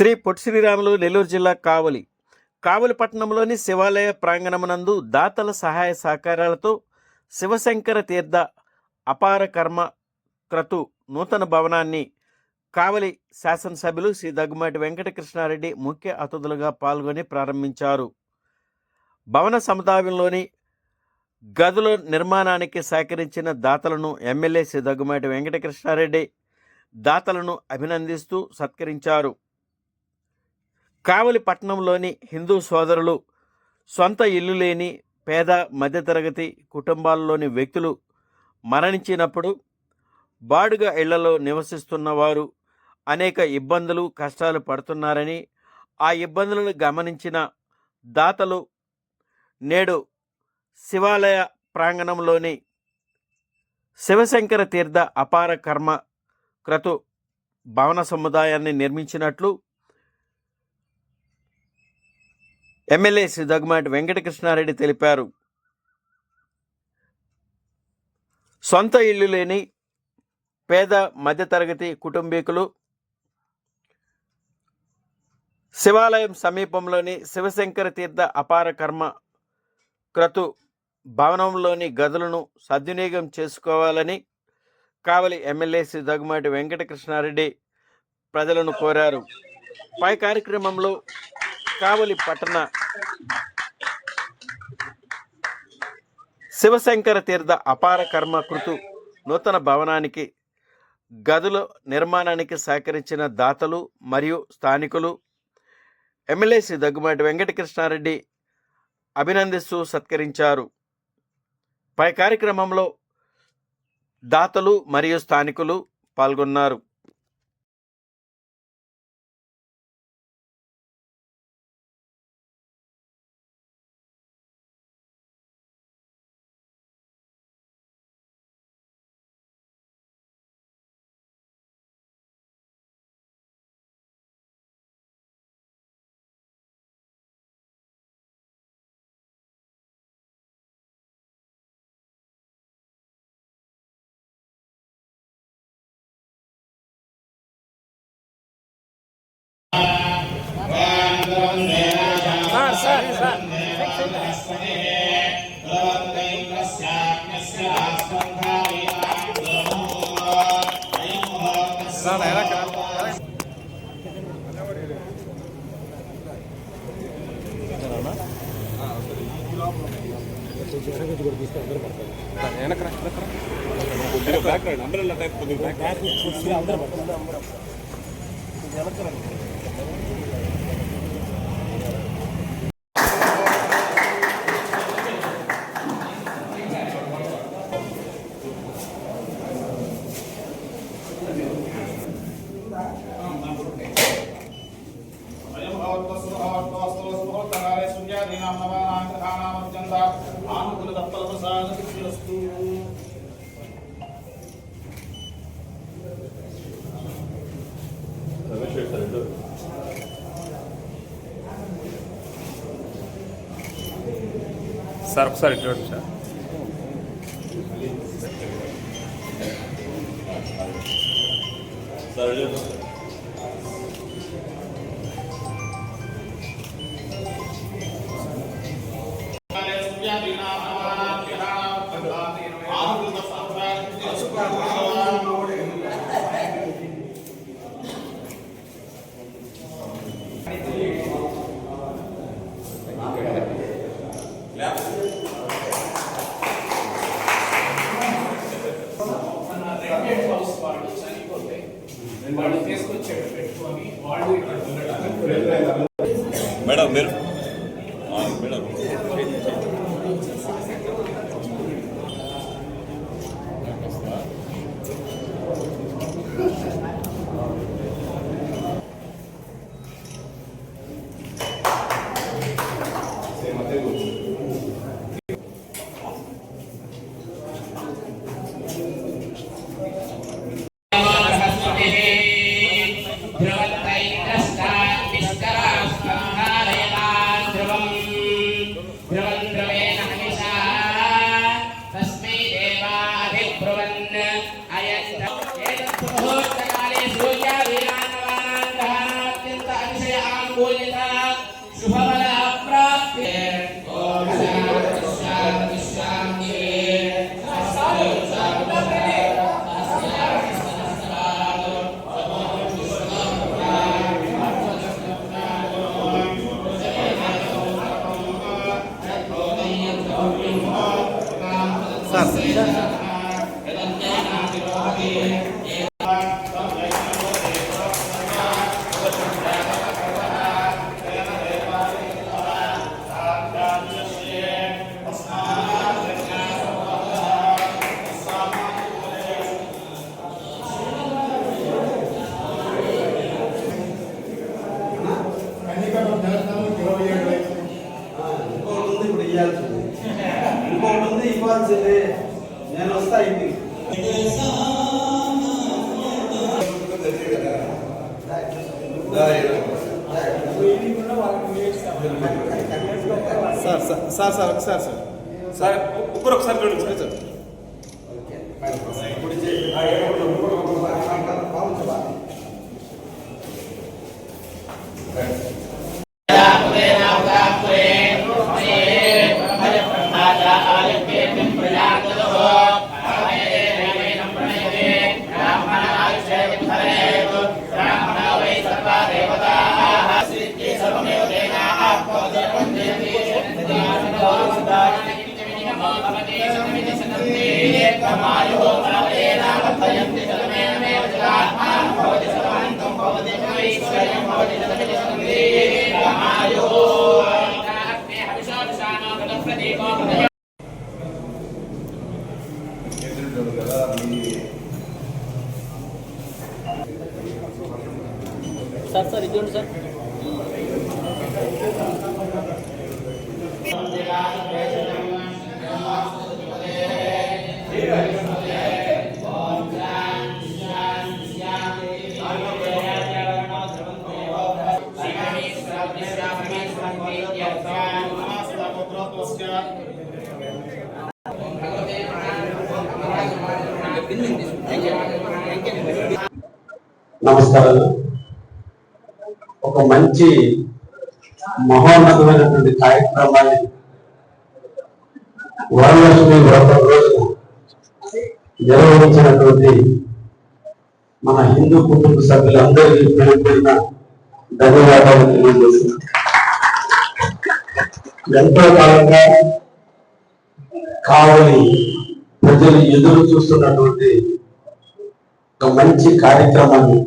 శ్రీ పొట్టి శ్రీరాములు నెల్లూరు జిల్లా కావలి. కావలి పట్టణంలోని శివాలయ ప్రాంగణమునందు దాతల సహాయ సహకారాలతో శివశంకర తీర్థ అపార కర్మ క్రతు నూతన భవనాన్ని కావలి శాసనసభ్యులు శ్రీ దగ్గుమాటి వెంకటకృష్ణారెడ్డి ముఖ్య అతిథులుగా పాల్గొని ప్రారంభించారు. భవన సముదాయంలోని గదుల నిర్మాణానికి సహకరించిన దాతలను ఎమ్మెల్యే శ్రీ దగ్గుమాటి వెంకటకృష్ణారెడ్డి దాతలను అభినందిస్తూ సత్కరించారు. కావలి పట్టణంలోని హిందూ సోదరులు సొంత ఇల్లు లేని పేద మధ్యతరగతి కుటుంబాల్లోని వ్యక్తులు మరణించినప్పుడు బాడుగ ఇళ్ళలో నివసిస్తున్న వారు అనేక ఇబ్బందులు కష్టాలు పడుతున్నారని ఆ ఇబ్బందులను గమనించిన దాతలు నేడు శివాలయ ప్రాంగణంలోని శివశంకర తీర్థ అపార కర్మ క్రతు భవన సముదాయాన్ని నిర్మించినట్లు ఎమ్మెల్యే శ్రీ దగ్గుమాటి వెంకటకృష్ణారెడ్డి తెలిపారు. సొంత ఇల్లు లేని పేద మధ్యతరగతి కుటుంబీకులు శివాలయం సమీపంలోని శివశంకర తీర్థ అపార కర్మ క్రతు భవనంలోని గదులను సద్వినియోగం చేసుకోవాలని కావలి ఎమ్మెల్యే శ్రీ దగ్గుమాటి వెంకటకృష్ణారెడ్డి ప్రజలను కోరారు. పై కార్యక్రమంలో కావలి పట్టణ శివశంకర తీర్థ అపార కర్మ కృతు నూతన భవనానికి గదుల నిర్మాణానికి సహకరించిన దాతలు మరియు స్థానికులు ఎమ్మెల్యేసి శ్రీ దగ్గుమాటి వెంకటకృష్ణారెడ్డి అభినందిస్తూ సత్కరించారు. పై కార్యక్రమంలో దాతలు మరియు స్థానికులు పాల్గొన్నారు. అందరూ పడతారు వెనక బ్యాక్ అంబ్రెల్లా టైప్ కొంచెం బ్యాక్ అందరూ పడతారు వెనక సార్ ఒకసారి చూడండి సార్. హౌస్ మేడం మీరు ఆ, madam sir sir sir sir ఒకసారి సార్. సార్ ఒక్కరు ఒకసారి చూడండి సార్. సార్ సార్ ఇది ఇదిగోండి సార్. నమస్కారాలు. ఒక మంచి మహోన్నతమైనటువంటి కార్యక్రమాన్ని వరలక్ష్మి వ్రతం రోజున నిర్వహించినటువంటి మన హిందూ కుటుంబ సభ్యులందరికీ పేరు ధన్యవాదాలు తెలియజేస్తున్నాను. ఎంతో కాలంగా కావలి ప్రజలు ఎదురు చూస్తున్నటువంటి ఒక మంచి కార్యక్రమాన్ని.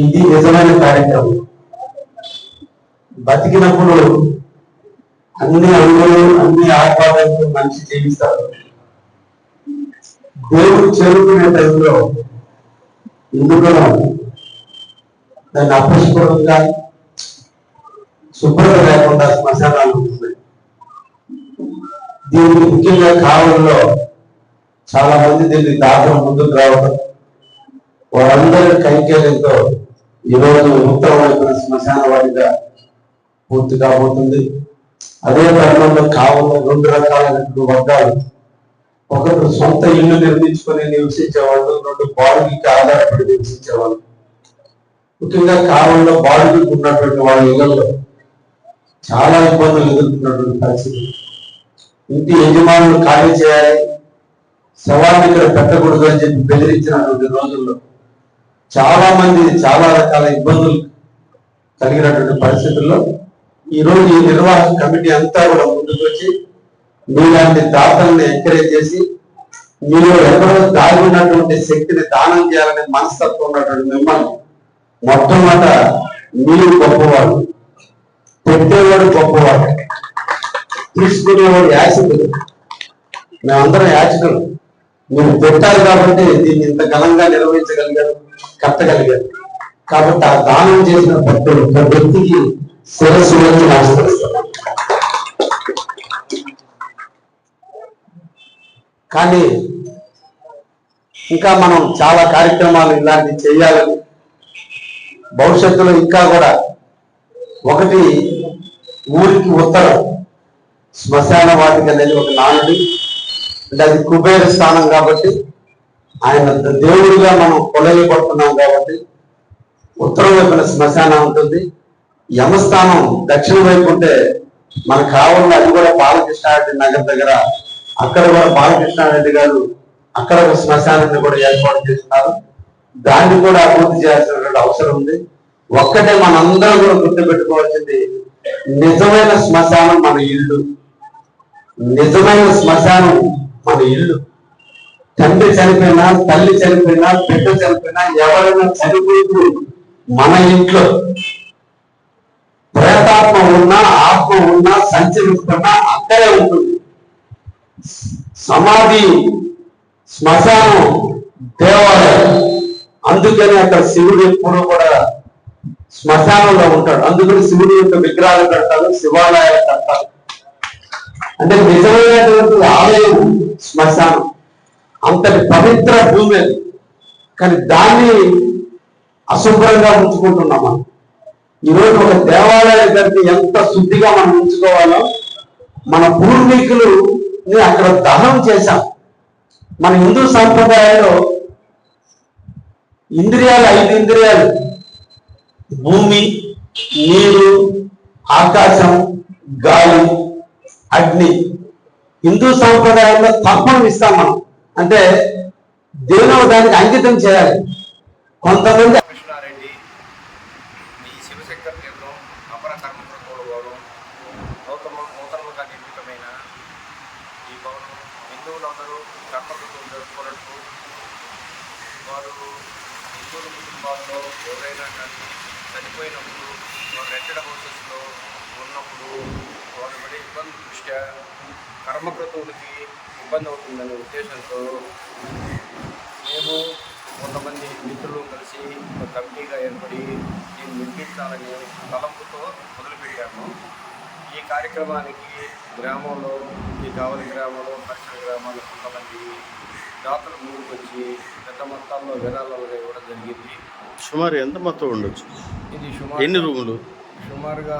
ఇది నిజమైన కార్యక్రమం. బతికినప్పుడు అన్ని అంగులు అన్ని ఆహ్వాదాలతో మనిషి జీవిస్తారు. దేవుడు చేరుకునే టైంలో ఎందుకనో దాన్ని అపరిశుభ్రంగా శుభ్రత లేకుండా శ్మశానాలు ఉంటున్నాయి దీనికి ముఖ్యంగా కావల్లో చాలా మంది దీన్ని దాటం ముందుకు రావడం వారందరి కైకేర్యంతో ఈరోజు ఉత్తరమైన శ్మశాన వాడిగా పూర్తి కాబోతుంది అదే తరుణంలో కావున్న రెండు రకాలైనటువంటి వర్గాలు. ఒకరు సొంత ఇల్లు నిర్మించుకొని నివసించేవాళ్ళు రెండు బాడుగికి ఆధారపడి నివసించేవాళ్ళు. ముఖ్యంగా కాలంలో బాడుగికి ఉన్నటువంటి వాళ్ళ ఇళ్ళలో చాలా ఇబ్బందులు ఎదుర్కొన్నటువంటి పరిస్థితి. ఇంటి యజమానులు ఖాళీ చేయాలి శవాన్ని ఇక్కడ పెట్టకూడదు అని చెప్పి బెదిరించినటువంటి రోజుల్లో చాలా మంది చాలా రకాల ఇబ్బందులు కలిగినటువంటి పరిస్థితుల్లో ఈ రోజు ఈ నిర్వాహక కమిటీ అంతా కూడా ముందుకు వచ్చి మీలాంటి దాతల్ని ఎంకరేజ్ చేసి మీరు ఎవరో దాగి ఉన్నటువంటి శక్తిని దానం చేయాలనే మనస్తత్వం ఉన్నటువంటి మిమ్మల్ని మొట్టమొదట మీరు గొప్పవాడు పెట్టేవాడు గొప్పవాడు తీసుకునేవాడు యాచకుడు. మేమందరం యాచకులు. నువ్వు పెట్టాలి కాబట్టి దీన్ని ఇంత ఘనంగా నిర్వహించగలిగారు కట్టగలిగారు. కాబట్టి ఆ దానం చేసిన భక్తులు ఒక వ్యక్తికి శిరస్సు వచ్చి కానీ ఇంకా మనం చాలా కార్యక్రమాలు ఇలాంటివి చేయాలని భవిష్యత్తులో ఇంకా కూడా ఒకటి ఊరికి ఉత్తరం శ్మశాన వాటిక అనేది ఒక నానుడి అంటే అది కుబేర స్థానం కాబట్టి ఆయన దేవుడిగా మనం కొలయబడుతున్నాం కాబట్టి ఉత్తరం వైపున శ్మశానం ఉంటుంది. యమస్థానం దక్షిణ వైపు ఉంటే మనకు కావాలని అది కూడా బాలకృష్ణారెడ్డి నగర్ దగ్గర. అక్కడ కూడా బాలకృష్ణారెడ్డి గారు అక్కడ ఒక శ్మశానాన్ని కూడా ఏర్పాటు చేస్తున్నారు. దాన్ని కూడా అభివృద్ధి చేయాల్సినటువంటి అవసరం ఉంది. ఒక్కటే మనందరం కూడా గుర్తుపెట్టుకోవాల్సింది నిజమైన శ్మశానం మన ఇల్లు. నిజమైన శ్మశానం మన ఇల్లు. తండ్రి చనిపోయినా తల్లి చనిపోయినా బిడ్డ చనిపోయినా ఎవరైనా చనిపోతూ మన ఇంట్లో ప్రేతాత్మ ఉన్నా ఆత్మ ఉన్నా సంచరిస్తున్నా అక్కడే ఉంటుంది. సమాధి శ్మశానం దేవాలయం. అందుకని అక్కడ శివుడు ఎప్పుడు కూడా శ్మశానంలో ఉంటాడు. అందుకని శివుడి యొక్క విగ్రహాలు కడతారు శివాలయాలు కడతారు. అంటే నిజమైనటువంటి ఆలయం శ్మశానం. అంతటి పవిత్ర భూమి అది. కానీ దాన్ని అశుభ్రంగా ఉంచుకుంటున్నాం మనం. ఈరోజు ఒక దేవాలయం కడితే ఎంత శుద్ధిగా మనం ఉంచుకోవాలో మన పూర్వీకులు అక్కడ దహనం చేశాం మన హిందూ సాంప్రదాయంలో ఇంద్రియాలు ఐదు ఇంద్రియాలు. భూమి నీరు ఆకాశం గాలి అగ్ని. హిందూ సంప్రదాయంలో తర్పణం ఇస్తాం మనం. అంటే దేవుని దానికి అంకితం చేయాలి. కొంతమంది కృష్ణారెడ్డి ఈ శివశంకర్ కేంద్రం అపర నూతన నూతనంగా నిర్మితమైన ఈ భవనం హిందువులందరూ జరుపుకున్నట్టు వారు హిందువుల కుటుంబాల్లో ఎవరైనా కానీ చనిపోయినప్పుడు వారు రెంటెడ్ హౌసెస్లో ఉన్నప్పుడు వారు పడే ఇబ్బంది దృష్ట్యా కర్మకృతువులకి ఇబ్బంది అవుతుందనే ఉద్దేశంతో మేము కొంతమంది మిత్రులు కలిసి ఒక కమిటీగా ఏర్పడి దీన్ని నిర్మించాలని తలంపుతో మొదలుపెట్టాము. ఈ కార్యక్రమానికి గ్రామంలో ఈ కావలి గ్రామంలో పరిసర గ్రామాల్లో కొంతమంది దాతలు ముందుకు వచ్చి పెద్ద మొత్తాల్లో విరాళాలు ఇవ్వడం జరిగింది. సుమారు ఎంత మొత్తం ఉండొచ్చు? ఇది సుమారు ఎన్ని రూములు? సుమారుగా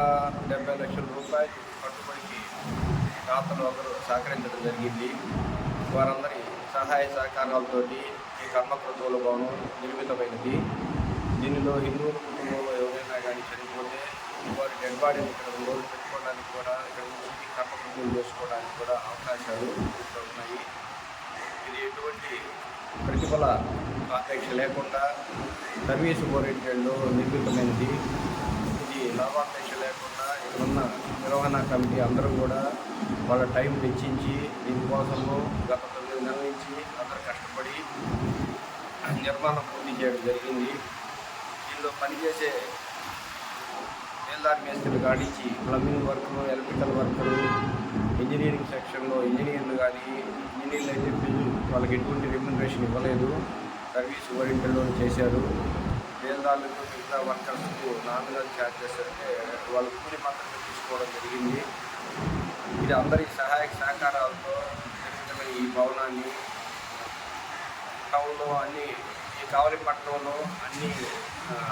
డెబ్బై లక్షల రూపాయలు కట్టుబడికి దాతలు అందరూ సహకరించడం జరిగింది. వారందరి సహాయ సహకారాలతోటి ఈ కర్మకృతువుల భవనం నిర్మితమైనది. దీనిలో హిందువుల కుటుంబంలో ఎవరైనా కానీ చనిపోతే వారి డెడ్ బాడీని ఇక్కడ రెండు రోజులు పెట్టుకోవడానికి కూడా ఇక్కడ నుంచి కర్మకృతువులు చేసుకోవడానికి కూడా అవకాశాలు ఉన్నాయి. ఇది ఎటువంటి ప్రతిఫల ఆపేక్ష లేకుండా సర్వీస్ ఓరియంటెడ్లో నిర్మితమైనది ఇది లాభాపేక్ష లేకుండా ఇక్కడున్న నిర్వహణ కమిటీ అందరూ కూడా వాళ్ళ టైం వెచ్చించి దీనికోసము గత తొమ్మిది నెలల నుంచి అందరూ కష్టపడి నిర్మాణం పూర్తి చేయడం జరిగింది. దీనిలో పనిచేసే ఎస్ఆర్ మేస్త్రులు కాడించి ప్లంబింగ్ వర్కులు ఎలక్ట్రికల్ వర్కులు ఇంజనీరింగ్ సెక్షన్లో ఇంజనీర్లు కానీ ఇంజనీర్లు అయితే వాళ్ళకి ఎటువంటి రెమ్యునరేషన్ ఇవ్వలేదు. సర్వీస్ ఓరియంటెడ్లో చేశారు. వేదాలకు మిగతా వర్కర్స్కు నామినల్ ఛార్జెస్ అంటే వాళ్ళు కూలి మాత్రమే తీసుకోవడం జరిగింది. ఇది అందరి సహాయక సహకారాలతో ఈ భవనాన్ని టౌన్లో అన్ని కావలిపట్నంలో అన్ని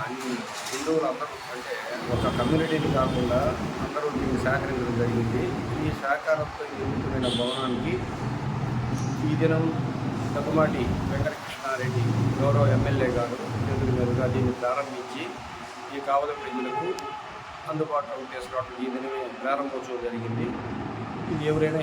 అన్ని హిందువులందరూ అంటే ఒక కమ్యూనిటీని కాకుండా అందరూ దీన్ని సహకరించడం జరిగింది. ఈ సహకారంతో నిర్మితమైన భవనానికి ఈ దినం దగ్గుమాటి వెంకటకృష్ణారెడ్డి గౌరవ ఎమ్మెల్యే గారు చేతుల మీదుగా దీన్ని ప్రారంభించి ఈ కావలి ప్రజలకు అందుబాటులోకి తీసుకురావడం ఈ దినమే ప్రారంభోత్సవం జరిగింది. ఇది ఎవరైనా